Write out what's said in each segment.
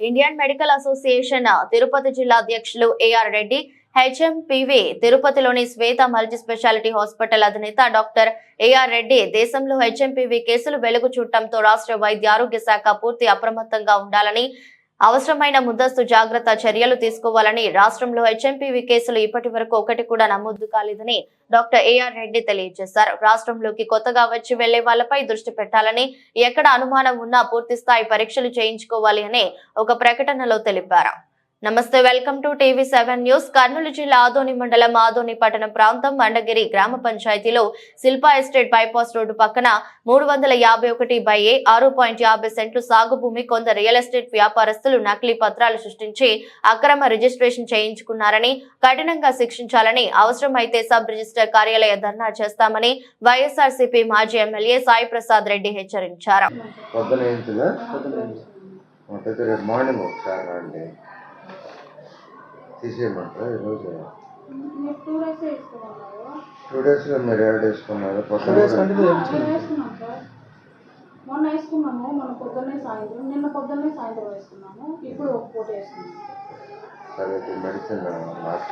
Indian medical association Tirupati జిల్లా అధ్యక్షులు AR Reddy HMPV తిరుపతిలోని శ్వేత మల్టీ స్పెషాలిటీ హాస్పిటల్ అధినేత డాక్టర్ ఏఆర్ రెడ్డి దేశంలో హెచ్ఎంపివి కేసులు వెలుగు చూడటంతో రాష్ట్ర వైద్య ఆరోగ్య శాఖ పూర్తి అప్రమత్తంగా ఉండాలని అవసరమైన ముందస్తు జాగ్రత్త చర్యలు తీసుకోవాలని రాష్ట్రంలో హెచ్ఎంపీవీ కేసులు ఇప్పటి వరకు ఒకటి కూడా నమోదు కాలేదని డాక్టర్ ఏఆర్ రెడ్డి తెలియజేశారు. రాష్ట్రంలోకి కొత్తగా వచ్చి వెళ్ళే వాళ్ళపై దృష్టి పెట్టాలని ఎక్కడ అనుమానం ఉన్నా పూర్తి స్థాయి పరీక్షలు చేయించుకోవాలి అని ఒక ప్రకటనలో తెలిపారు. నమస్తే welcome to TV seven news. Kurnool జిల్లా ఆదోని మండలం ఆదోని పట్టణ ప్రాంతం మండగిరి గ్రామ పంచాయతీలో శిల్పా ఎస్టేట్ బైపాస్ రోడ్డు పక్కన మూడు వందల యాభై ఒకటి బై ఏ ఆరు పాయింట్ యాభై సెంట్లు సాగు భూమి కొందరు రియల్ ఎస్టేట్ వ్యాపారస్తులు నకిలీ పత్రాలు సృష్టించి అక్రమ రిజిస్ట్రేషన్ చేయించుకున్నారని కఠినంగా శిక్షించాలని అవసరమైతే సబ్ రిజిస్టర్ కార్యాలయ ధర్నా చేస్తామని వైఎస్ఆర్సీపీ మాజీ ఎమ్మెల్యే సాయి ప్రసాద్ రెడ్డి హెచ్చరించారు. మార్నింగ్ ఒకసారి రండి. తీసేయమంటారా ఈరోజు టూ డేస్ టూ డేస్లో మీరు ఏడు వేసుకున్నారు. వేసుకున్నాం సార్. మొన్న వేసుకున్నాము మొన్న పొద్దున్నే సాయంత్రం నిన్న పొద్దున్నే సాయంత్రం వేసుకున్నాము ఇప్పుడు ఒక పూట వేసుకున్నాము. సరే ఇప్పుడు మెడిసిన్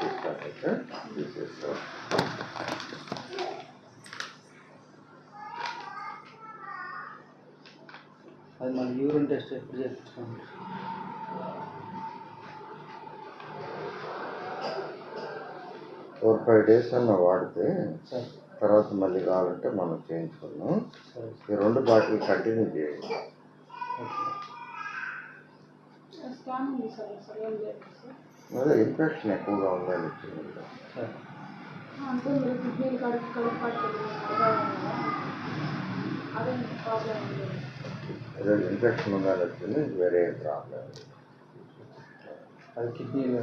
ఇస్తాను తీసేస్తాం అది మన యూరిన్ టెస్ట్ ఎప్పుడు చేయించుకోండి? ఫోర్ ఫైవ్ డేస్ అన్న వాడితే తర్వాత మళ్ళీ కావాలంటే మనం చేయించుకున్నాం ఈ రెండు బాటిల్ కంటిన్యూ చేయండి. అదే ఇన్ఫెక్షన్ ఎక్కువగా ఉందని వచ్చింది అదే ఇన్ఫెక్షన్ ఉందని వచ్చింది వేరే ప్రాబ్లం అది కిడ్నీలు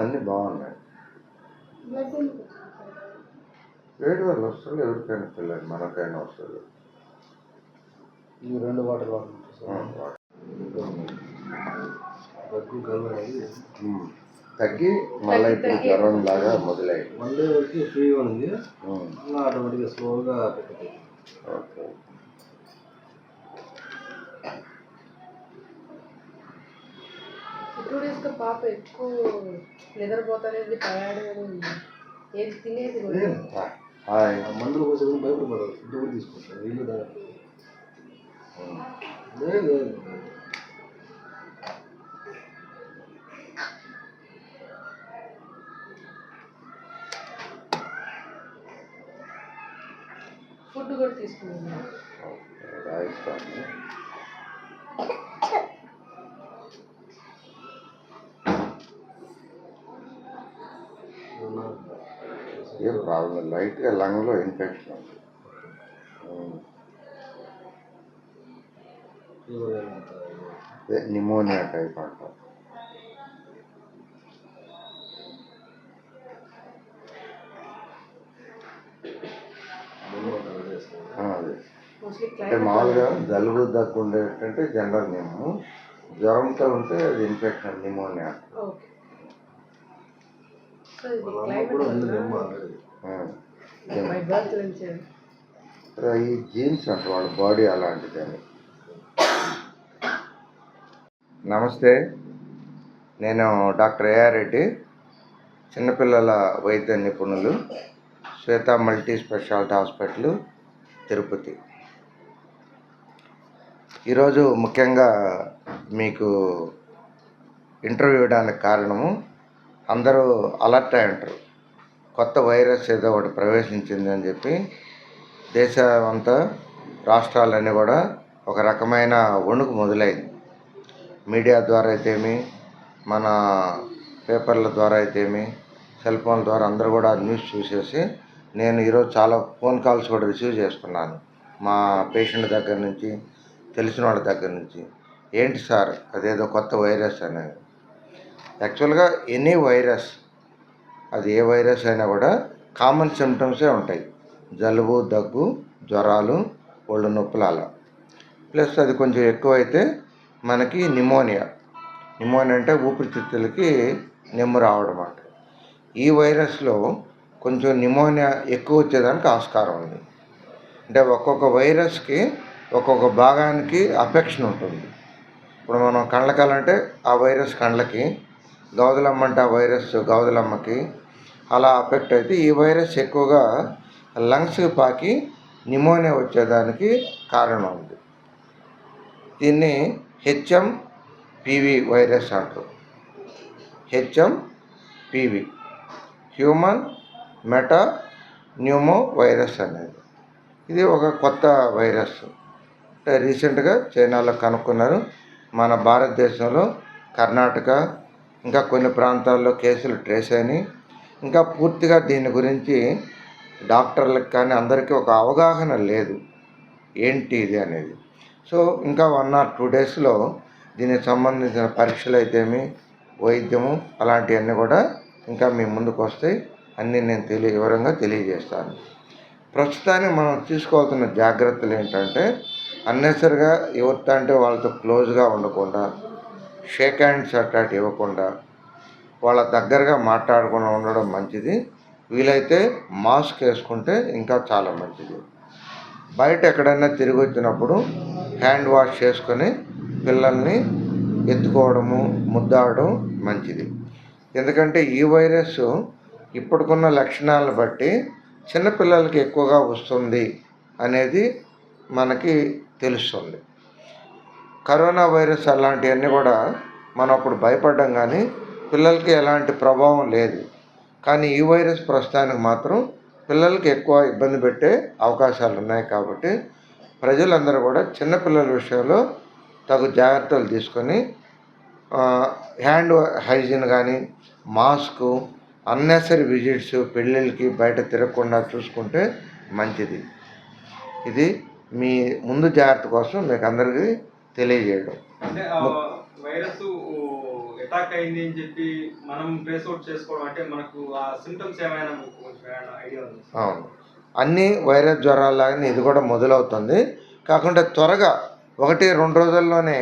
అన్నీ బాగున్నాయి బ్లడ్ ఎందుకు వచ్చింది సార్ వేడి వల్ల వస్తుంది ఎవరికైనా పిల్లలు మనకైనా వస్తుంది ఇవి రెండు వాటర్. తగ్గి మళ్ళీ ఇప్పుడు జ్వరం లాగా మొదలైంది మండే వరకు ఫ్రీగా ఉంది. మళ్ళీ ఆటోమేటిక్గా స్లోగా పెట్టుకుంది ఓకే. టూ డేస్గా పాప ఎక్కువ నిద్రపోతానేది టయర్డ్గా ఉంది ఏది తినేది మందులు కోసం భయపడిపోతారు ఫుడ్ కూడా తీసుకుంటారు. వీళ్ళు. లేదు ఫుడ్ కూడా తీసుకున్నాను. రాయిస్తాను. ఏం ప్రాబ్లం లైట్గా లంగ్లో ఇన్ఫెక్షన్ ఉంది. నిమోనియా టైప్ అంటారు అంటే. మామూలుగా జలుబు దగ్గు ఉండేటంటే జనరల్ నేము జ్వరంతో ఉంటే అది ఇన్ఫెక్షన్ నిమోనియా ఈ జీన్స్ అంట వాళ్ళ బాడీ అలాంటిదని. నమస్తే. నేను డాక్టర్ ఏఆర్ రెడ్డి చిన్నపిల్లల వైద్య నిపుణులు Shweta multi speciality hospital Tirupati. ఈరోజు ముఖ్యంగా మీకు ఇంటర్వ్యూ ఇవ్వడానికి కారణము అందరూ అలర్ట్ అయి ఉంటారు. కొత్త వైరస్ ఏదో ఒకటి ప్రవేశించింది అని చెప్పి దేశం అంతా రాష్ట్రాలన్నీ కూడా ఒక రకమైన వణుకు మొదలైంది. మీడియా ద్వారా అయితేమి మన పేపర్ల ద్వారా అయితేమి సెల్ ఫోన్ ద్వారా అందరూ కూడా న్యూస్ చూసేసి నేను ఈరోజు చాలా ఫోన్ కాల్స్ కూడా రిసీవ్ చేసుకున్నాను. మా పేషెంట్ దగ్గర నుంచి తెలిసిన వాళ్ళ దగ్గర నుంచి. ఏంటి సార్ అదేదో కొత్త వైరస్ అనేది. యాక్చువల్గా ఎనీ వైరస్ అది ఏ వైరస్ అయినా కూడా కామన్ సిమ్టమ్సే ఉంటాయి. జలుబు దగ్గు జ్వరాలు ఒళ్ళు నొప్పులు అలా. ప్లస్ అది కొంచెం ఎక్కువైతే మనకి నిమోనియా. నిమోనియా అంటే ఊపిరితిత్తులకి నెమ్ము రావడం అంట ఈ వైరస్లో కొంచెం నిమోనియా ఎక్కువ వచ్చేదానికి ఆస్కారం ఉంది. అంటే ఒక్కొక్క వైరస్కి ఒక్కొక్క భాగానికి అఫెక్షన్ ఉంటుంది. ఇప్పుడు మనం కళ్ళకాలంటే ఆ వైరస్ కండ్లకి గౌదలమ్మ అంటే వైరస్ గౌదలమ్మకి అలా అఫెక్ట్ అయితే ఈ వైరస్ ఎక్కువగా లంగ్స్కి పాకి నిమోనియా వచ్చేదానికి కారణం ఉంది. దీన్ని హెచ్ఎం పివి వైరస్ అంటారు. HM PV human metapneumovirus అనేది. ఇది ఒక కొత్త వైరస్. అంటే రీసెంట్గా చైనాలో కనుక్కున్నారు. మన భారతదేశంలో కర్ణాటక ఇంకా కొన్ని ప్రాంతాల్లో కేసులు ట్రేస్ అయినాయి. ఇంకా పూర్తిగా దీని గురించి డాక్టర్లకు కానీ అందరికీ ఒక అవగాహన లేదు. ఏంటి ఇది అనేది? సో ఇంకా వన్ ఆర్ టూ డేస్లో దీనికి సంబంధించిన పరీక్షలు అయితేమి వైద్యము అలాంటివన్నీ కూడా ఇంకా మీ ముందుకు వస్తాయి. అన్నీ నేను తెలియ వివరంగా తెలియజేస్తాను. ప్రస్తుతానికి మనం తీసుకోవాల్సిన జాగ్రత్తలు ఏంటంటే అన్నెసరిగా ఎవరితో అంటే వాళ్ళతో క్లోజ్గా ఉండకుండా షేక్ హ్యాండ్స్ అట్టాటి ఇవ్వకుండా వాళ్ళ దగ్గరగా మాట్లాడకుండా ఉండడం మంచిది. వీలైతే మాస్క్ వేసుకుంటే ఇంకా చాలా మంచిది. బయట ఎక్కడైనా తిరిగి వచ్చినప్పుడు హ్యాండ్ వాష్ చేసుకొని పిల్లల్ని ఎత్తుకోవడము ముద్దాడడం మంచిది. ఎందుకంటే ఈ వైరస్ ఇప్పటికున్న లక్షణాలను బట్టి చిన్నపిల్లలకి ఎక్కువగా వస్తుంది అనేది మనకి తెలుస్తుంది. కరోనా వైరస్ అలాంటివన్నీ కూడా మనం అప్పుడు భయపడ్డాం కానీ పిల్లలకి ఎలాంటి ప్రభావం లేదు. కానీ ఈ వైరస్ ప్రస్తుతానికి మాత్రం పిల్లలకి ఎక్కువ ఇబ్బంది పెట్టే అవకాశాలు ఉన్నాయి కాబట్టి ప్రజలందరూ కూడా చిన్నపిల్లల విషయంలో తగు జాగ్రత్తలు తీసుకొని హ్యాండ్ హైజీన్ కానీ మాస్క్ అన్నెసరీ విజిట్స్ పెళ్ళిళ్ళకి బయట తిరగకుండా చూసుకుంటే మంచిది. ఇది మీ ముందు జాగ్రత్త కోసం మీకు అందరికీ తెలియజేయడం. వైరస్ అటాక్ అయింది అని చెప్పి మనం ట్రేస్ అవుట్ చేసుకోవడం అంటే మనకు ఆ సిమ్టమ్స్ ఏమైనా ఐడియా అవును. అన్ని వైరస్ జ్వరాలాగానే ఇది కూడా మొదలవుతుంది. కాకుండా త్వరగా ఒకటి రెండు రోజుల్లోనే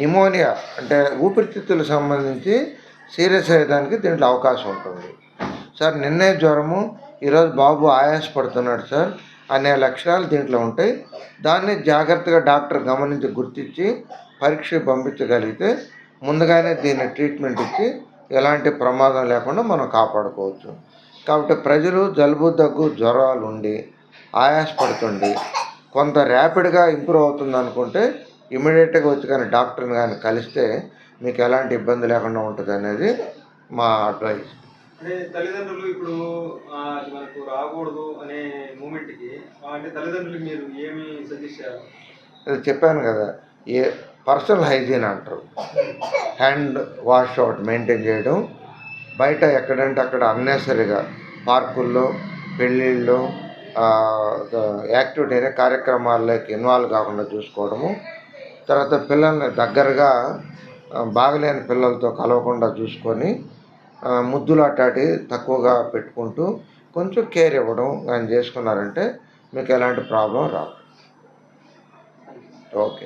నిమోనియా అంటే ఊపిరితిత్తులకు సంబంధించి సీరియస్ అయ్యేదానికి దీంట్లో అవకాశం ఉంటుంది. సార్ నిన్నే జ్వరము ఈరోజు బాబు ఆయాసపడుతున్నాడు సార్. అనే లక్షణాలు దీంట్లో ఉంటాయి. దాన్ని జాగ్రత్తగా డాక్టర్ గమనించి గుర్తించి పరీక్ష పంపించగలిగితే ముందుగానే దీన్ని ట్రీట్మెంట్ ఇచ్చి ఎలాంటి ప్రమాదం లేకుండా మనం కాపాడుకోవచ్చు. కాబట్టి ప్రజలు జలుబు దగ్గు జ్వరాలు ఉండి ఆయాసపడుతుండి కొంత ర్యాపిడ్గా ఇంప్రూవ్ అవుతుంది అనుకుంటే ఇమీడియట్గా వచ్చి కానీ డాక్టర్ని కానీ కలిస్తే మీకు ఎలాంటి ఇబ్బంది లేకుండా ఉంటుంది అనేది మా అడ్వైస్ అంటే తల్లిదండ్రులు ఇప్పుడు అది మనకు రాకూడదు అనే మూమెంట్కి అంటే తల్లిదండ్రులకు మీరు ఏమి సజెస్ట్ చేయాలి? చెప్పాను కదా ఏ పర్సనల్ హైజీన్ అంటారు. హ్యాండ్ వాష్ అవుట్ మెయింటైన్ చేయడం. బయట ఎక్కడంటే అక్కడ అన్నెసరిగా పార్కుల్లో పెళ్ళిళ్ళు యాక్టివిటీ అనే కార్యక్రమాల్లోకి ఇన్వాల్వ్ కాకుండా చూసుకోవడము. తర్వాత పిల్లల్ని దగ్గరగా బాగలేని పిల్లలతో కలవకుండా చూసుకొని ముద్దులాటాటి తక్కువగా పెట్టుకుంటూ కొంచెం కేర్ ఇవ్వడం కానీ చేసుకున్నారంటే మీకు ఎలాంటి ప్రాబ్లం రాదు. ఓకే